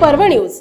पर्व न्यूज.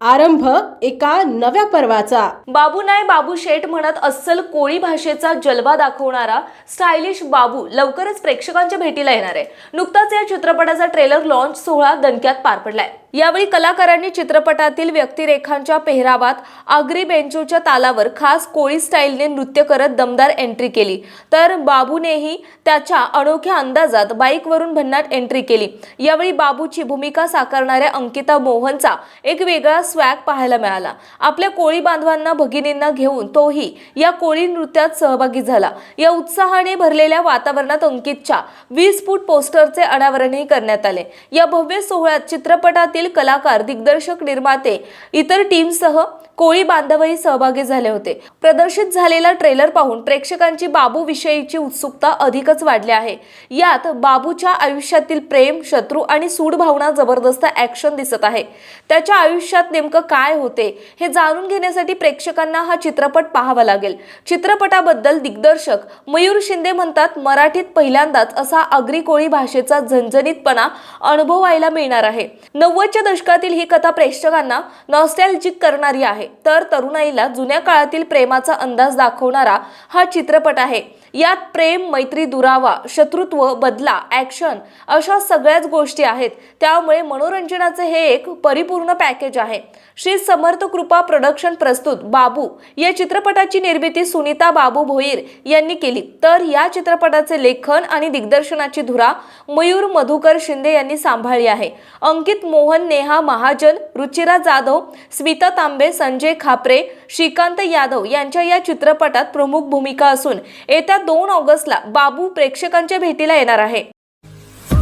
आरंभ एका नव्या पर्वाचा. बाबू नाय बाबू शेठ म्हणत अस्सल कोळी भाषेचा जलवा दाखवणारा स्टायलिश बाबू लवकरच प्रेक्षकांच्या भेटीला येणार आहे. नुकताच या चित्रपटाचा ट्रेलर लॉन्च सोहळा दणक्यात पार पडलाय. यावेळी कलाकारांनी चित्रपटातील व्यक्तिरेखांच्या पेहरावात आगरी बेंचूच्या तालावर खास कोळी स्टाईलने नृत्य करत दमदार एंट्री केली. तर बाबूनेही त्याच्या अनोख्या अंदाजात बाईकवरून भन्नाट एंट्री केली. यावेळी बाबूची भूमिका साकारणाऱ्या अंकिता मोहनचा एक वेगळा स्वॅग पाहायला मिळाला. आपल्या कोळी बांधवांना भगिनींना घेऊन तोही या कोळी नृत्यात सहभागी झाला. या उत्साहाने भरलेल्या वातावरणात अंकितच्या वीस फूट पोस्टरचे अनावरणही करण्यात आले. या भव्य सोहळ्यात चित्रपटातील कलाकार दिग्दर्शक निर्माते इतर टीमसह कोळी बांधवही सहभागी झाले होते. प्रदर्शित झालेला ट्रेलर पाहून प्रेक्षकांची बाबू विषयीची उत्सुकता अधिकच वाढली आहे. यात बाबूच्या आयुष्यातील प्रेम शत्रू आणि सूड भावना जबरदस्त ऍक्शन दिसत आहे. त्याच्या आयुष्यात नेमकं काय होते हे जाणून घेण्यासाठी प्रेक्षकांना हा चित्रपट पाहावा लागेल. चित्रपटाबद्दल दिग्दर्शक मयूर शिंदे म्हणतात मराठीत पहिल्यांदाच असा अग्रिकोळी कोळी भाषेचा झणझणीतपणा अनुभवायला मिळणार आहे. नव्वद नव्वदच्या दशकातील ही कथा प्रेक्षकांना नॉस्टॅल्जिक करणारी आहे. तर तरुणाईला जुन्या काळातील प्रेमाचा अंदाज दाखवणारा हा चित्रपट आहे. यात प्रेम मैत्री दुरावा शत्रुत्व बदला ॲक्शन अशा सगळ्याच गोष्टी आहेत. त्यामुळे मनोरंजनाचे हे एक परिपूर्ण पॅकेज आहे. श्री समर्थ कृपा प्रोडक्शन प्रस्तुत बाबू या चित्रपटाची निर्मिती सुनीता बाबू भोईर यांनी केली. तर या चित्रपटाचे लेखन आणि दिग्दर्शनाची धुरा मयूर मधुकर शिंदे यांनी सांभाळली आहे. अंकित मोहन मोहन नेहा महाजन रुचिरा जाधव स्मिता तांबे संजय खापरे श्रीकांत यादव यांच्या या चित्रपटात प्रमुख भूमिका असून येत्या दोन ऑगस्टला बाबू प्रेक्षकांच्या भेटीला येणार आहे.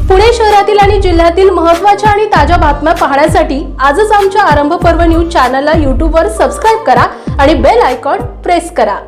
पुणे शहरातील आणि जिल्ह्यातील महत्त्वाच्या आणि ताज्या बातम्या पाहण्यासाठी आजच आमच्या आरंभ पर्व न्यूज चॅनलला यूट्यूबवर सबस्क्राईब करा आणि बेल आयकॉन प्रेस करा.